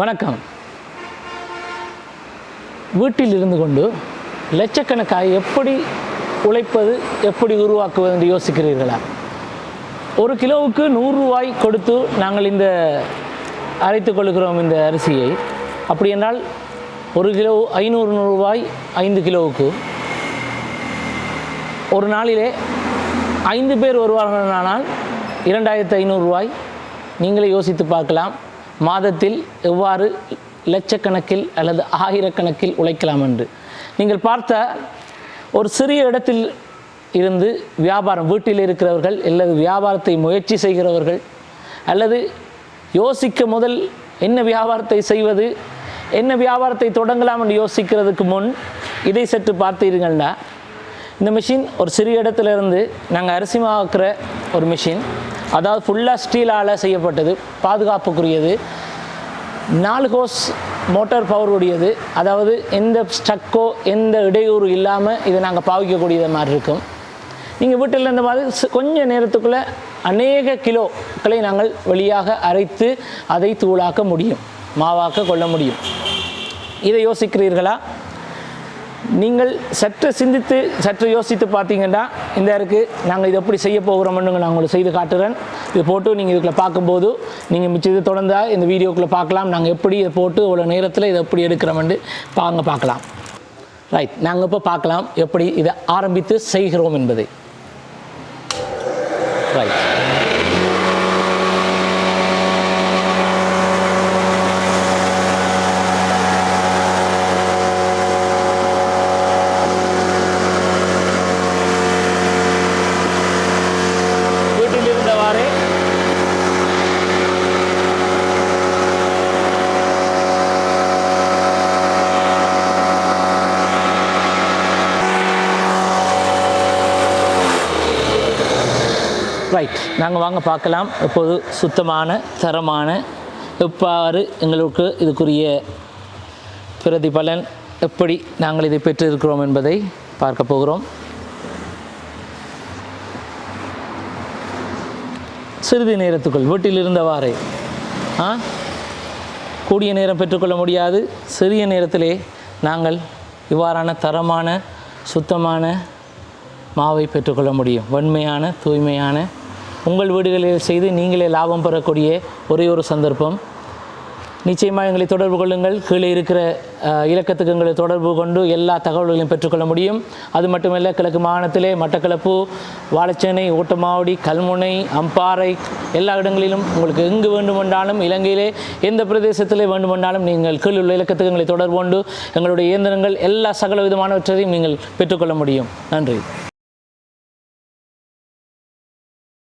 வணக்கம். வீட்டில் இருந்து கொண்டு லட்சக்கணக்காக எப்படி உழைப்பது எப்படி உருவாக்குவது என்று யோசிக்கிறீர்களா? ஒரு கிலோவுக்கு நூறு ரூபாய் கொடுத்து நாங்கள் இந்த அரைத்து கொள்கிறோம் இந்த அரிசியை. அப்படி என்றால் ஒரு கிலோ ஐநூறு ரூபாய் ஐந்து கிலோவுக்கு. ஒரு நாளிலே ஐந்து பேர் வருவார்களானால் இரண்டாயிரத்து ஐநூறுரூவாய் நீங்களே யோசித்து பார்க்கலாம். மாதத்தில் எவ்வாறு லட்சக்கணக்கில் அல்லது ஆயிரக்கணக்கில் உழைக்கலாம் என்று. நீங்கள் பார்த்த ஒரு சிறிய இடத்தில் இருந்து வியாபாரம் வீட்டில் இருக்கிறவர்கள் அல்லது வியாபாரத்தை முயற்சி செய்கிறவர்கள் அல்லது யோசிக்க முதல் என்ன வியாபாரத்தை செய்வது என்ன வியாபாரத்தை தொடங்கலாம் என்று யோசிக்கிறதுக்கு முன் இதை சற்று பார்த்தீர்கள்னா இந்த மிஷின் ஒரு சிறிய இடத்துல இருந்து நாங்கள் அரிசி மாவுக்கிற ஒரு மிஷின் அதாவது ஃபுல்லாக ஸ்டீலால் செய்யப்பட்டது பாதுகாப்புக்குரியது. நாலு ஹோஸ் மோட்டார் பவர் உடையது. அதாவது எந்த ஸ்டக்கோ எந்த இடையூறு இல்லாமல் இதை நாங்கள் பாவிக்கக்கூடியது மாதிரி இருக்கும். நீங்கள் வீட்டில் இருந்த மாதிரி கொஞ்சம் கொஞ்ச நேரத்துக்குள்ளே அநேக கிலோக்களை நாங்கள் வெளியாக அரைத்து அதை தூளாக்க முடியும். மாவாக்க கொள்ள முடியும். இதை யோசிக்கிறீர்களா? நீங்கள் சற்று சிந்தித்து சற்று யோசித்து பார்த்தீங்கன்னா இந்த இருக்கு நாங்கள் இதை எப்படி செய்ய போகிறோம்னு நான் உங்களுக்கு செய்து காட்டுறேன். இது போட்டு நீங்கள் இதுக்குள்ள பார்க்கும்போது நீங்கள் மிச்சம் இது இந்த வீடியோக்குள்ளே பார்க்கலாம். நாங்கள் எப்படி இதை போட்டு இவ்வளோ நேரத்தில் இதை எப்படி எடுக்கிறோம்னு பாங்க பார்க்கலாம். ரைட் நாங்கள் இப்போ பார்க்கலாம் எப்படி இதை ஆரம்பித்து செய்கிறோம் என்பதை ரைட் வீட்டில் இருந்தவாறே ரைட் நாங்கள் வாங்க பார்க்கலாம். இப்போது சுத்தமான தரமான எவ்வாறு எங்களுக்கு இதுக்குரிய பிரதிபலன் எப்படி நாங்கள் இதை பெற்றிருக்கிறோம் என்பதை பார்க்க போகிறோம். சிறிது நேரத்துக்குள் வீட்டில் இருந்தவாறே ஆ? கூடிய நேரம் பெற்றுக்கொள்ள முடியாது. சிறிய நேரத்திலே நாங்கள் இவ்வாறான தரமான சுத்தமான மாவை பெற்றுக்கொள்ள முடியும். வன்மையான தூய்மையான உங்கள் வீடுகளில் செய்து நீங்களே லாபம் பெறக்கூடிய ஒரே ஒரு சந்தர்ப்பம். நிச்சயமாக எங்களை தொடர்பு கொள்ளுங்கள். கீழே இருக்கிற இலக்கத்துக்கு எங்களை தொடர்பு கொண்டு எல்லா தகவல்களையும் பெற்றுக்கொள்ள முடியும். அது மட்டுமல்ல கிழக்கு மாகாணத்திலே மட்டக்களப்பு வாழைச்சேனை ஓட்டமாவடி கல்முனை அம்பாறை எல்லா இடங்களிலும் உங்களுக்கு எங்கு வேண்டுமென்றாலும் இலங்கையிலே எந்த பிரதேசத்திலே வேண்டுமென்றாலும் நீங்கள் கீழே உள்ள இலக்கத்துக்கு எங்களை தொடர்பு கொண்டு எங்களுடைய இயந்திரங்கள் எல்லா சகல விதமானவற்றையும் நீங்கள் பெற்றுக்கொள்ள முடியும். நன்றி.